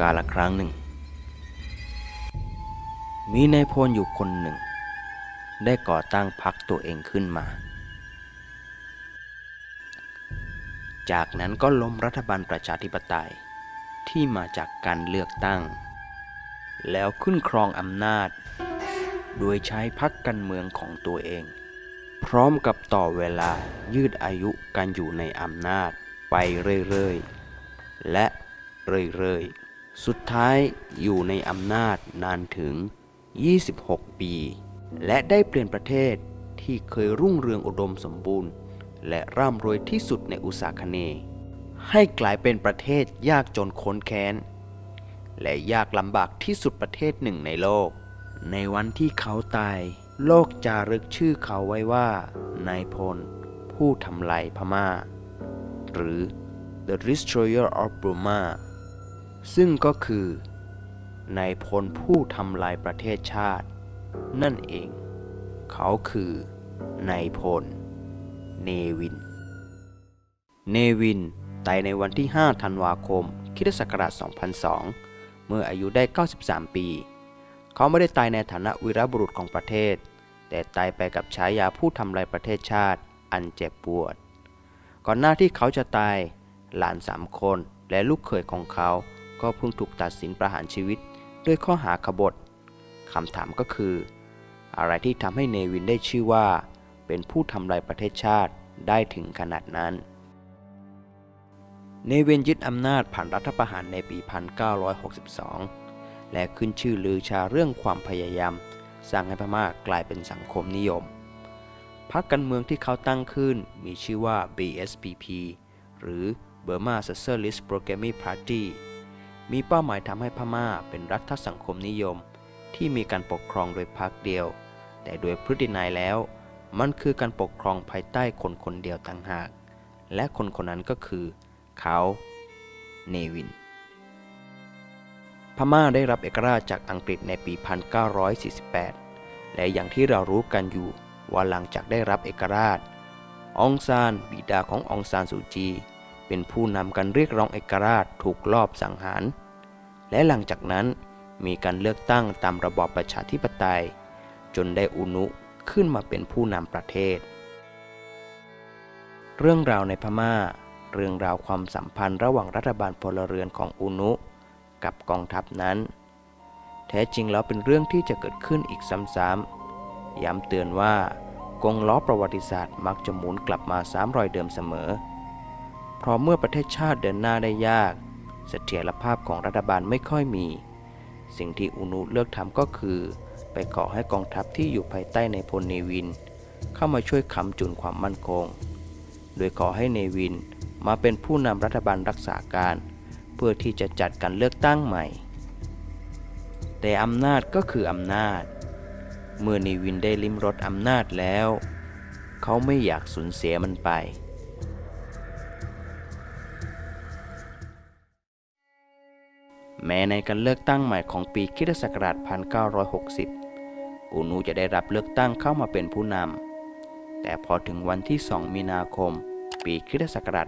กาลครั้งหนึ่ง มีนายพลอยู่คนหนึ่ง ได้ก่อตั้งพรรคตัวเองขึ้นมา จากนั้นก็ล้มรัฐบาลประชาธิปไตยที่มาจากการเลือกตั้ง แล้วขึ้นครองอำนาจ โดยใช้พรรคการเมืองของตัวเอง พร้อมกับต่อเวลายืดอายุการอยู่ในอำนาจไปเรื่อย ๆ และเรื่อย ๆ สุดท้ายอยู่ในอำนาจนานถึง 26 ปี และได้เปลี่ยนประเทศที่เคยรุ่งเรืองอุดมสมบูรณ์ และร่ำรวยที่สุดในอุตสาคเน ให้กลายเป็นประเทศยากจนค้นแค้น และยากลำบากที่สุดประเทศหนึ่งในโลก ในวันที่เขาตาย โลกจารึกชื่อเขาไว้ว่านายพล ผู้ทำลายพม่า หรือ The Destroyer of Burma ซึ่งก็คือนายพลผู้ทำลายประเทศชาติ นั่นเอง เขาคือนายพล เนวิน เนวินตายในวันที่ 5 ธันวาคมคิศักราช 2002 เมื่ออายุได้ 93 ปี เขาไม่ได้ตายในฐานะวีรบุรุษของประเทศ แต่ตายไปกับฉายาผู้ทำลายประเทศชาติ อันเจ็บปวด ก่อนหน้าที่เขาจะตาย หลานสามคนและลูกเขยของเขา ก็เพิ่งถูกตัดสินประหารชีวิตด้วยข้อหาขบฏคำถามก็คือ อะไรที่ทำให้เนวินได้ชื่อว่า เป็นผู้ทำลายประเทศชาติได้ถึงขนาดนั้น เนวินยึดอำนาจผ่านรัฐประหารในปี 1962 และขึ้นชื่อลือชาเรื่องความพยายาม สร้างให้พม่ากลายเป็นสังคมนิยมพรรคการเมืองที่เขาตั้งขึ้นมีชื่อว่า BSPP หรือ Burma Socialist Programming Party มีเป้าหมายทำให้พม่าเป็นรัฐสังคมนิยม ที่มีการปกครองโดยพรรคเดียว แต่โดยพฤตินัยแล้ว มันคือการปกครองภายใต้คนคนเดียวต่างหาก และคนคนนั้นก็คือ เขาเนวิน พม่าได้รับเอกราชจากอังกฤษในปี 1948 และอย่างที่เรารู้กันอยู่ว่าหลังจากได้รับเอกราช องซานบิดาขององซานซูจี เป็นผู้นำการเรียกร้องเอกราชถูกลอบสังหาร และหลังจากนั้นมีการเลือกตั้งตามระบอบประชาธิปไตย จนได้อุนุขึ้นมาเป็นผู้นำประเทศ เรื่องราวในพม่า เรื่องราวความสัมพันธ์ระหว่างรัฐบาลพลเรือนของอุนุ กับกองทัพนั้น แท้จริงแล้วเป็นเรื่องที่จะเกิดขึ้นอีกซ้ำๆย้ำเตือนว่ากงล้อประวัติศาสตร์มักจะหมุนกลับมาซ้ำรอยเดิมเสมอ เพราะเมื่อประเทศชาติเดินหน้าได้ยาก เสถียรภาพของรัฐบาลไม่ค่อยมี สิ่งที่อุนุเลือกทำก็คือ ไปขอให้กองทัพที่อยู่ภายใต้ในพลเนวิน เข้ามาช่วยค้ำจุนความมั่นคง โดยขอให้เนวินมาเป็นผู้นำรัฐบาลรักษาการ เพื่อที่จะจัดการเลือกตั้งใหม่ แต่อำนาจก็คืออำนาจ เมื่อเนวินได้ลิ้มรสอำนาจแล้ว เขาไม่อยากสูญเสียมันไป แม้ในการเลือกตั้งใหม่ของปีคิศักราช 1960 อูนูจะได้รับเลือกตั้งเข้ามาเป็นผู้นำ แต่พอถึงวันที่ 2 มีนาคม ปีคิศักราช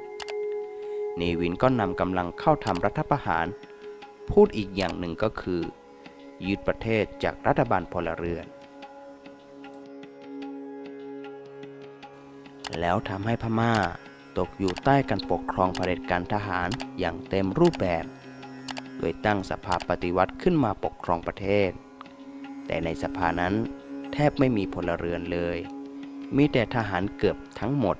1962 เนวินก็นำกำลังเข้าทำรัฐประหาร พูดอีกอย่างหนึ่งก็คือ ยึดประเทศจากรัฐบาลพลเรือน แล้วทำให้พม่า ตกอยู่ใต้การปกครองเผด็จการทหารอย่างเต็มรูปแบบ โดยตั้งสภาปฏิวัติขึ้นมาปกครองประเทศ แต่ในสภานั้นแทบไม่มีพลเรือนเลย มีแต่ทหารเกือบทั้งหมด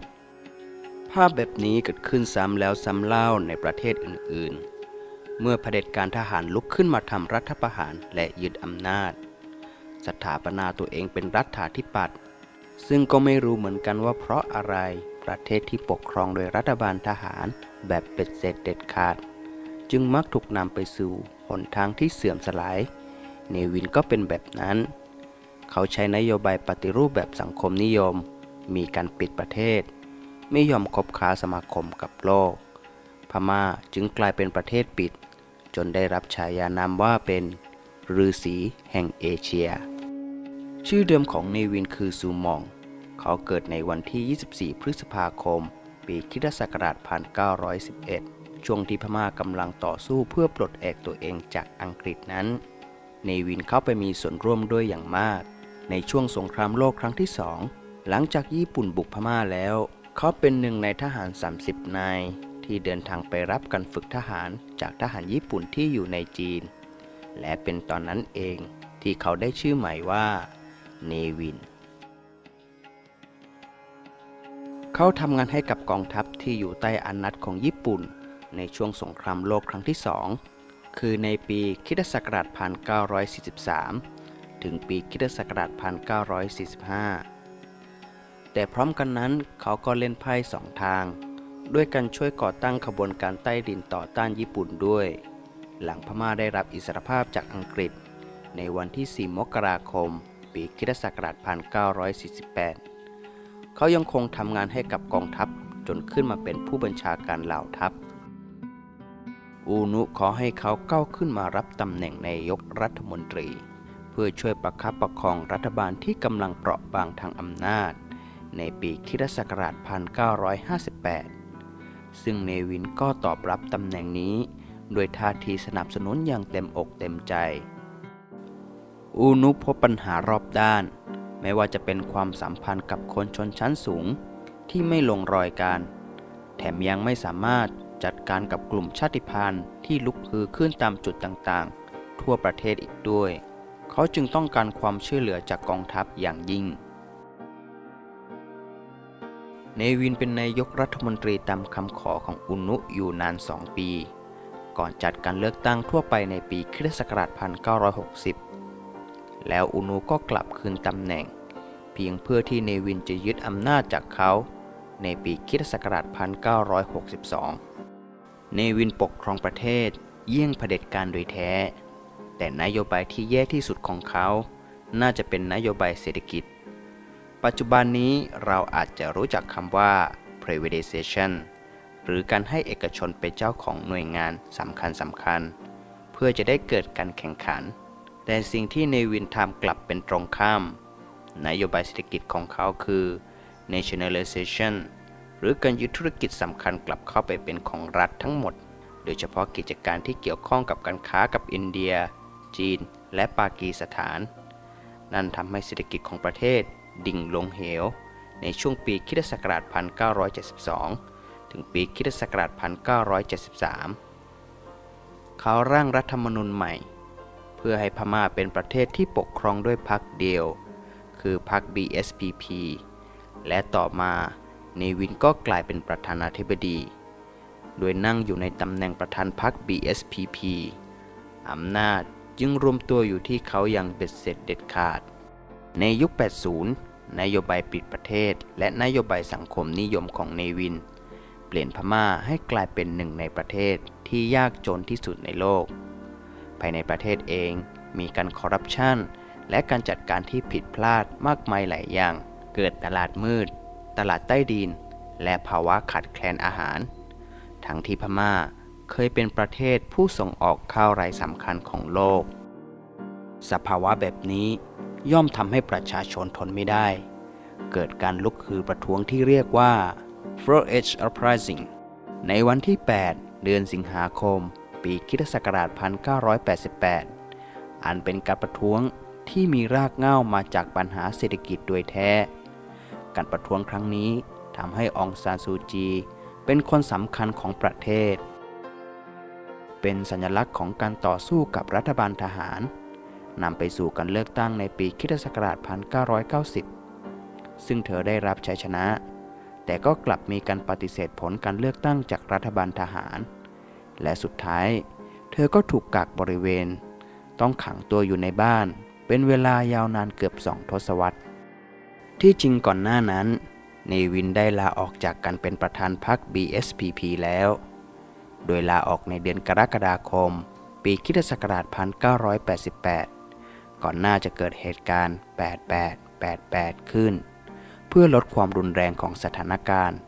ภาพแบบนี้เกิดขึ้นซ้ำแล้วซ้ำเล่าในประเทศอื่นๆ เมื่อเผด็จการทหารลุกขึ้นมาทำรัฐประหารและยึดอำนาจ สถาปนาตัวเองเป็นรัฐาธิปัตย์ซึ่งก็ไม่รู้เหมือนกันว่าเพราะอะไร ประเทศที่ปกครองโดยรัฐบาลทหาร แบบเป็ดเสร็จเด็ดขาด จึงมักถูกนำไปสู่หนทางที่เสื่อมสลาย เนวินก็เป็นแบบนั้น เขาใช้นโยบายปฏิรูปแบบสังคมนิยม มีการปิดประเทศ ไม่ยอมคบค้าสมาคมกับโลก พม่าจึงกลายเป็นประเทศปิด จนได้รับฉายานามว่าเป็นฤาษีแห่งเอเชีย ชื่อเดิมของเนวินคือซูมอง เขาเกิดในวันที่ 24 พฤษภาคม ปีคริสตศักราช 1911 ช่วงที่พม่ากำลังต่อสู้เพื่อปลดแอกตัวเองจากอังกฤษนั้น เนวินเข้าไปมีส่วนร่วมด้วยอย่างมาก ในช่วงสงครามโลกครั้งที่สอง หลังจากญี่ปุ่นบุกพม่าแล้ว เขาเป็นหนึ่งในทหาร 30 นายที่เดินทางไปรับการฝึกทหารจากทหารญี่ปุ่นที่อยู่ในจีน และเป็นตอนนั้นเองที่เขาได้ชื่อใหม่ว่า เนวิน เขาทำงานให้กับกองทัพที่อยู่ใต้อานัตของญี่ปุ่น ในช่วงสงครามโลกครั้งที่สองคือในปีคริสตศักราช1943 ถึงปีคริสตศักราช1945 แต่พร้อมกันนั้นเขาก็เล่นไพ่สองทาง ด้วยการช่วยก่อตั้งขบวนการใต้ดินต่อต้านญี่ปุ่นด้วย หลังพม่าได้รับอิสรภาพจากอังกฤษ ในวันที่ 4 มกราคม ปีคริสตศักราช1948 เขายังคงทำงานให้กับกองทัพจนขึ้นมาเป็นผู้บัญชาการเหล่าทัพ อูนุขอให้เขาก้าวขึ้นมารับตำแหน่งนายกรัฐมนตรี เพื่อช่วยประคับประคองรัฐบาลที่กำลังเปราะบางทางอำนาจ ในปีคิศักราช 1958 ซึ่งเนวินก็ตอบรับตำแหน่งนี้โดยท่าทีสนับสนุนอย่างเต็มอกเต็มใจ อูนุพบปัญหารอบด้าน ไม่ว่าจะเป็นความสัมพันธ์กับคนชนชั้นสูง ที่ไม่ลงรอยกัน แถมยังไม่สามารถจัดการกับกลุ่มชาติพันธุ์ที่ลุกฮือขึ้นตามจุดต่างๆ ทั่วประเทศอีกด้วย เขาจึงต้องการความช่วยเหลือจากกองทัพอย่างยิ่ง เนวินเป็นนายกรัฐมนตรีตามคำขอของอุนุอยู่นานสองปี ก่อนจัดการเลือกตั้งทั่วไปในปีคริสต์ศักราช 1960 แล้วอุนุก็กลับคืนตำแหน่ง เพียงเพื่อที่เนวินจะยึดอำนาจจากเขา ในปีคริสตศักราช 1962 เนวินปกครองประเทศเยี่ยงเผด็จการโดยแท้ แต่นโยบายที่แย่ที่สุดของเขา น่าจะเป็นนโยบายเศรษฐกิจ ปัจจุบันนี้เราอาจจะรู้จักคำว่า privatization หรือการให้เอกชนเป็นเจ้าของหน่วยงานสำคัญสำคัญ เพื่อจะได้เกิดการแข่งขัน แต่สิ่งที่เนวินทำกลับเป็นตรงข้าม นโยบายเศรษฐกิจของเขาคือ nationalization หรือการยึดธุรกิจสำคัญกลับเข้าไปเป็นของรัฐทั้งหมด โดยเฉพาะกิจการที่เกี่ยวข้องกับการค้ากับอินเดีย จีน และปากีสถาน นั่นทำให้เศรษฐกิจของประเทศ ดิ่งลงเหว ในช่วงปีคริสตศักราช 1972 ถึงปีคริสตศักราช 1973 เขาร่างรัฐธรรมนูญใหม่ เพื่อให้พม่าเป็นประเทศที่ปกครองด้วยพรรคเดียว คือพรรค BSPP และต่อมาเนวินก็กลายเป็นประธานาธิบดี โดยนั่งอยู่ในตำแหน่งประธานพรรค BSPP อำนาจจึงรวมตัวอยู่ที่เขาอย่างเบ็ดเสร็จเด็ดขาด ในยุค 80 นโยบายปิดประเทศ และนโยบายสังคมนิยมของเนวิน เปลี่ยนพม่าให้กลายเป็นหนึ่งในประเทศที่ยากจนที่สุดในโลก ภายในประเทศเอง มีการคอร์รัปชันและการจัดการที่ผิดพลาดมากมายหลายอย่าง เกิดตลาดมืด ตลาดใต้ดิน และภาวะขาดแคลนอาหาร ทั้งที่พม่าเคยเป็นประเทศผู้ส่งออกข้าวรายสำคัญของโลก สภาวะแบบนี้ย่อมทำให้ประชาชนทนไม่ได้ เกิดการลุกฮือประท้วงที่เรียกว่า f r o H Uprising ในวันที่ 8 เดือนสิงหาคม ปีคริสตศักราช 1988 อันเป็นการประท้วงที่มีรากเหง้ามาจากปัญหาเศรษฐกิจโดยแท้ การประท้วงครั้งนี้ทำให้องซานซูจี เป็นคนสำคัญของประเทศ เป็นสัญลักษณ์ของการต่อสู้กับรัฐบาลทหารนำไปสู่การเลือกตั้งในปีคริสตศักราช 1990 ซึ่งเธอได้รับชัยชนะ แต่ก็กลับมีการปฏิเสธผลการเลือกตั้งจากรัฐบาลทหาร และสุดท้าย เธอก็ถูกกักบริเวณ ต้องขังตัวอยู่ในบ้าน เป็นเวลายาวนานเกือบสองทศวรรษ ที่จริงก่อนหน้านั้น เนวินได้ลาออกจากการเป็นประธานพรรค BSPP แล้ว โดยลาออกในเดือนกรกฎาคม ปีคริสตศักราช1988 ก่อนหน้าจะเกิดเหตุการณ์ 8888 ขึ้น เพื่อลดความรุนแรงของสถานการณ์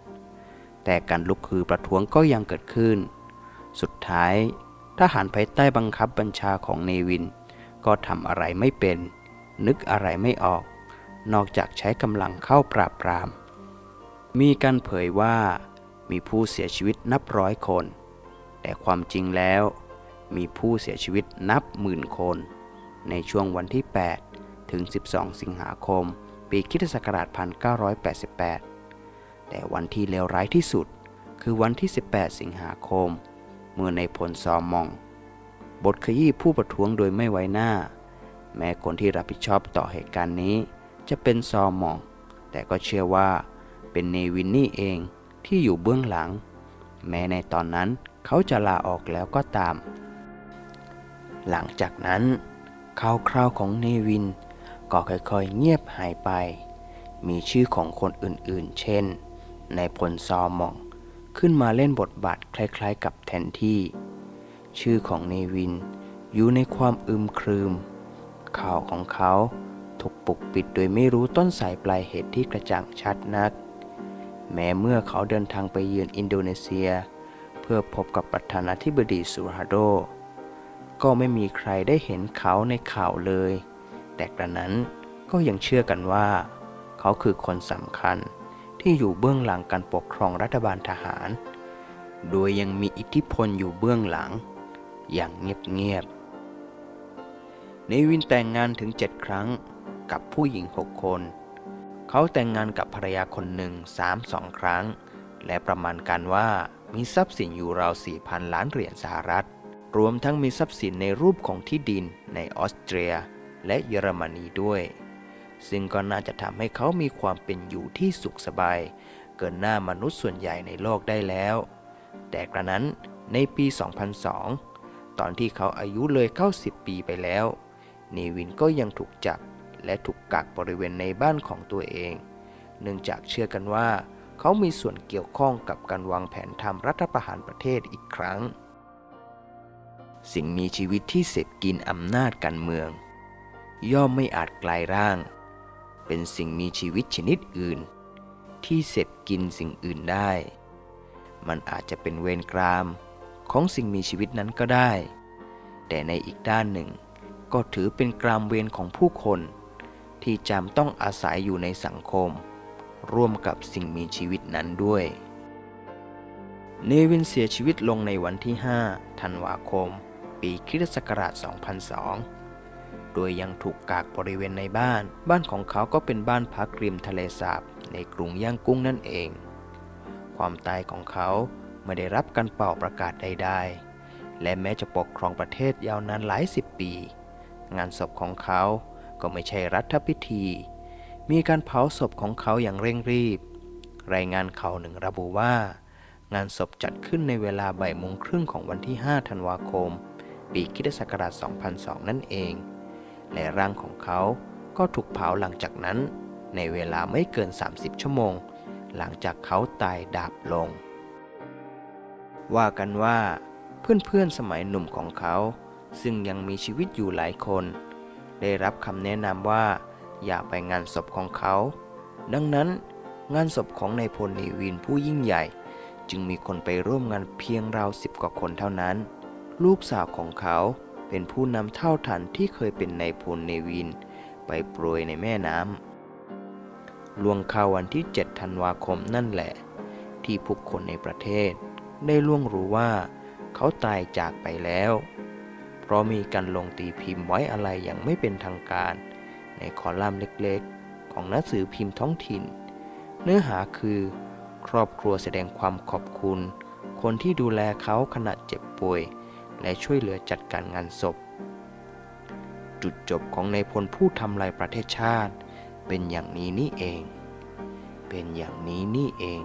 แต่การลุกฮือประท้วงก็ยังเกิดขึ้น สุดท้ายทหารภายใต้บังคับบัญชาของเนวิน ก็ทำอะไรไม่เป็น นึกอะไรไม่ออก นอกจากใช้กำลังเข้าปราบปราม มีการเผยว่ามีผู้เสียชีวิตนับร้อยคน แต่ความจริงแล้ว มีผู้เสียชีวิตนับหมื่นคน ในช่วงวันที่ 8 ถึง 12 สิงหาคม ปีคริสตศักราช 1988 แต่วันที่เลวร้ายที่สุด คือวันที่ 18 สิงหาคม มื่อในพลซอมมอง บทขยี้ผู้ประท้วงโดยไม่ไว้หน้า แม้คนที่รับผิดชอบต่อเหตุการณ์นี้ จะเป็นซอมมอง แต่ก็เชื่อว่าเป็นเนวินนี่เองที่อยู่เบื้องหลัง แม้ในตอนนั้นเขาจะลาออกแล้วก็ตาม หลังจากนั้นข่าวคราวของเนวิน ก็ค่อยๆเงียบหายไป มีชื่อของคนอื่นๆ เช่น ในพลซอมอง ขึ้นมาเล่นบทบาทคล้ายๆ กับแทนที่ ชื่อของเนวิน อยู่ในความอึมครึม ข่าวของเขาถูกปกปิดโดยไม่รู้ต้นสายปลายเหตุที่กระจ่างชัดนัก แม้เมื่อเขาเดินทางไปเยือนอินโดนีเซีย เพื่อพบกับประธานาธิบดีสุฮาโด ก็ไม่มีใครได้เห็นเขาในข่าวเลย แต่กระนั้นก็ยังเชื่อกันว่า เขาคือคนสำคัญ ที่อยู่เบื้องหลังการปกครองรัฐบาลทหาร โดยยังมีอิทธิพลอยู่เบื้องหลัง อย่างเงียบๆเนวินแต่งงานถึง 7 ครั้งกับผู้หญิง 6 คน เขาแต่งงานกับภรรยาคนหนึ่ง3 2 ครั้ง และประมาณการว่ามีทรัพย์สินอยู่ราว4,000 ล้านเหรียญสหรัฐ รวมทั้งมีทรัพย์สินในรูปของที่ดินในออสเตรีย และเยอรมนีด้วย ซึ่งก็น่าจะทำให้เขามีความเป็นอยู่ที่สุขสบาย เกินหน้ามนุษย์ส่วนใหญ่ในโลกได้แล้ว แต่กระนั้นในปี 2002 ตอนที่เขาอายุเลย90ปีไปแล้วเนวินก็ยังถูกจับและถูกกักบริเวณในบ้านของตัวเอง เนื่องจากเชื่อกันว่า เขามีส่วนเกี่ยวข้องกับการวางแผนทำรัฐประหารประเทศอีกครั้ง สิ่งมีชีวิตที่เสพกินอำนาจการเมือง ย่อมไม่อาจกลายร่าง เป็นสิ่งมีชีวิตชนิดอื่น ที่เสพกินสิ่งอื่นได้ มันอาจจะเป็นเวรกรามของสิ่งมีชีวิตนั้นก็ได้ แต่ในอีกด้านหนึ่ง ก็ถือเป็นกรามเวรของผู้คน ที่จำต้องอาศัยอยู่ในสังคม ร่วมกับสิ่งมีชีวิตนั้นด้วย เนวินเสียชีวิตลงในวันที่ 5 ธันวาคม ปีคริสตศักราช 2002 โดยยังถูกกักบริเวณในบ้าน บ้านของเขาก็เป็นบ้านพักริมทะเลสาบ ในกรุงย่างกุ้งนั่นเอง ความตายของเขาไม่ได้รับการเป่าประกาศใด ๆ และแม้จะปกครองประเทศยาวนานหลายสิบปี งานศพของเขาก็ไม่ใช่รัฐพิธี มีการเผาศพของเขาอย่างเร่งรีบ รายงานข่าวหนึ่งระบุว่า งานศพจัดขึ้นในเวลาบ่ายโมงครึ่งของวันที่ 5 ธันวาคม ปีคริสตศักราช 2002 นั่นเอง และร่างของเขาก็ถูกเผาหลังจากนั้น ในเวลาไม่เกิน 30 ชั่วโมง หลังจากเขาตายดาบลง ว่ากันว่า เพื่อนๆสมัยหนุ่มของเขา ซึ่งยังมีชีวิตอยู่หลายคน ได้รับคำแนะนำว่า อย่าไปงานศพของเขา ดังนั้นงานศพของนายพลนีวินผู้ยิ่งใหญ่ จึงมีคนไปร่วมงานเพียงราวสิบกว่าคนเท่านั้น ลูกสาวของเขา เป็นผู้นำเท่าทันที่เคยเป็นนายพลเนวิน ไปโปรยในแม่น้ำล่วงข้าววันที่ 7 ธันวาคมนั่นแหละ ที่ผู้คนในประเทศ ได้ล่วงรู้ว่า เขาตายจากไปแล้ว เพราะมีการลงตีพิมพ์ไว้อะไรอย่างไม่เป็นทางการ ในคอลัมน์เล็กๆ ของหนังสือพิมพ์ท้องถิ่น เนื้อหาคือ ครอบครัวแสดงความขอบคุณ คนที่ดูแลเขาขณะเจ็บป่วย และช่วยเหลือจัดการงานศพ จุดจบของในายพลผู้ทำลายประเทศชาติ เป็นอย่างนี้นี่เอง เป็นอย่างนี้นี่เอง